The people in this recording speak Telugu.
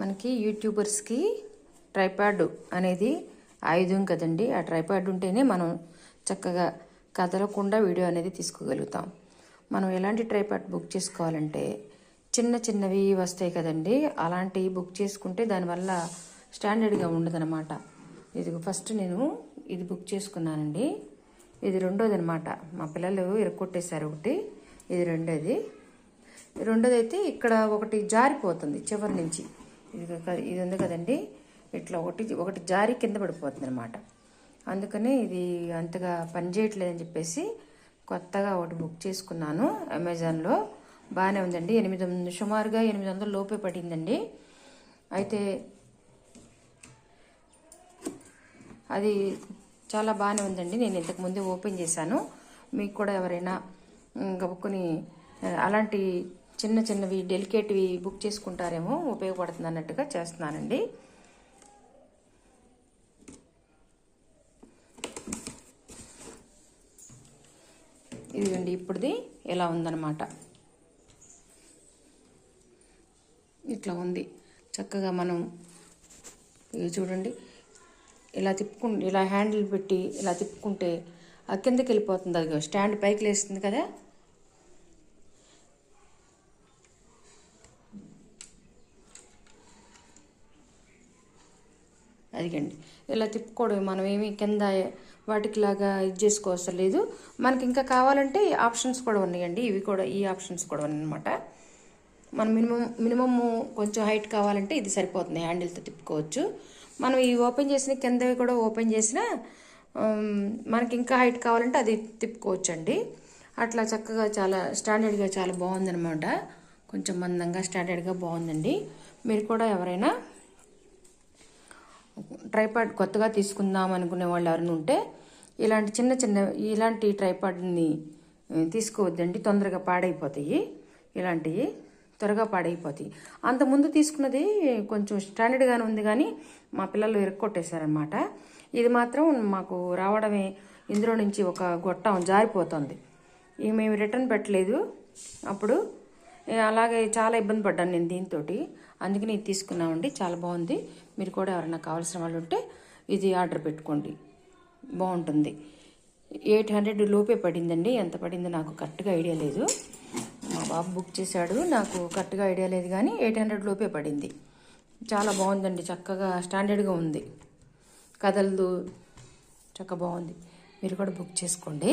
మనకి యూట్యూబర్స్కి ట్రైపాడ్ అనేది ఆయుధం కదండి. ఆ ట్రైపాడ్ ఉంటేనే మనం చక్కగా కదలకుండా వీడియో అనేది తీసుకోగలుగుతాం. మనం ఎలాంటి ట్రైపాడ్ బుక్ చేసుకోవాలంటే చిన్న చిన్నవి వస్తాయి కదండి. అలాంటివి బుక్ చేసుకుంటే దానివల్ల స్టాండర్డ్గా ఉండదనమాట ఇది ఫస్ట్ నేను ఇది బుక్ చేసుకున్నానండి. ఇది రెండోది అనమాట మా పిల్లలు ఇరక్కొట్టేశారు ఒకటి. ఇది రెండోది. రెండోది అయితే ఇక్కడ ఒకటి జారిపోతుంది చివరి నుంచి. ఇది ఇది ఉంది కదండి. ఇట్లా ఒకటి ఒకటి జారి కింద పడిపోతుంది అనమాట అందుకని ఇది అంతగా పనిచేయట్లేదని చెప్పేసి కొత్తగా ఒకటి బుక్ చేసుకున్నాను అమెజాన్లో. బాగానే ఉందండి. ఎనిమిది వందలు సుమారుగా ఎనిమిది వందల లోపే పడిందండి. అయితే అది చాలా బాగానే ఉందండి. నేను ఇంతకు ముందే ఓపెన్ చేశాను. మీకు కూడా ఎవరైనా మ్, గబుక్కుని అలాంటి చిన్న చిన్నవి డెలికేట్వి బుక్ చేసుకుంటారేమో ఉపయోగపడుతుంది అన్నట్టుగా చేస్తున్నానండి. ఇదిగండి ఇప్పుడుది ఇలా ఉందన్నమాట. ఇట్లా ఉంది. చక్కగా మనం ఇది చూడండి. ఇలా తిప్పుకు ఇలా హ్యాండిల్ పెట్టి ఇలా తిప్పుకుంటే కిందకి వెళ్ళిపోతుంది అది స్టాండ్ పైకి లేస్తుంది కదా? అదిగండి. ఇలా తిప్పుకోవడం మనం ఏమి కింద వాటికి లాగా ఇది చేసుకోవసరం లేదు. మనకి ఇంకా కావాలంటే ఆప్షన్స్ కూడా ఉన్నాయండి. ఇవి కూడా ఈ ఆప్షన్స్ కూడా ఉన్నాయన్నమాట. మనం మినిమం మినిమమ్ కొంచెం హైట్ కావాలంటే ఇది సరిపోతుంది. హ్యాండిల్తో తిప్పుకోవచ్చు. మనం ఈ ఓపెన్ చేసిన కిందవి కూడా ఓపెన్ చేసిన మనకి ఇంకా హైట్ కావాలంటే అది తిప్పుకోవచ్చు అండి అట్లా చక్కగా చాలా స్టాండర్డ్గా చాలా బాగుందనమాట కొంచెం మందంగా స్టాండర్డ్గా బాగుందండి. మీరు కూడా ఎవరైనా ట్రైపాడ్ కొత్తగా తీసుకుందాం అనుకునే వాళ్ళు ఎవరైనా ఉంటే ఇలాంటి చిన్న చిన్న ఇలాంటి ట్రైపాడ్ని తీసుకోవద్దండి. తొందరగా పాడైపోతాయి. ఇలాంటివి త్వరగా పాడైపోతాయి. అంతకుముందు తీసుకున్నది కొంచెం స్టాండర్డ్గానే ఉంది కానీ మా పిల్లలు ఇరక్కొట్టేశారనమాట ఇది మాత్రం మాకు రావడమే ఇందులో నుంచి ఒక గొట్టం జారిపోతుంది. ఇవి మేము రిటర్న్ పెట్టలేదు. అప్పుడు అలాగే చాలా ఇబ్బంది పడ్డాను నేను దీంతో అందుకని ఇది తీసుకున్నామండి. చాలా బాగుంది. మీరు కూడా ఎవరైనా కావాల్సిన వాళ్ళు ఉంటే ఇది ఆర్డర్ పెట్టుకోండి. బాగుంటుంది. ఎయిట్ హండ్రెడ్ లోపే పడిందండి. ఎంత పడిందో నాకు కరెక్ట్గా ఐడియా లేదు. మా బాబు బుక్ చేశాడు. నాకు కరెక్ట్గా ఐడియా లేదు కానీ ఎయిట్ హండ్రెడ్ లోపే పడింది. చాలా బాగుందండి. చక్కగా స్టాండర్డ్గా ఉంది. కదలదు చక్కగా బాగుంది. మీరు కూడా బుక్ చేసుకోండి.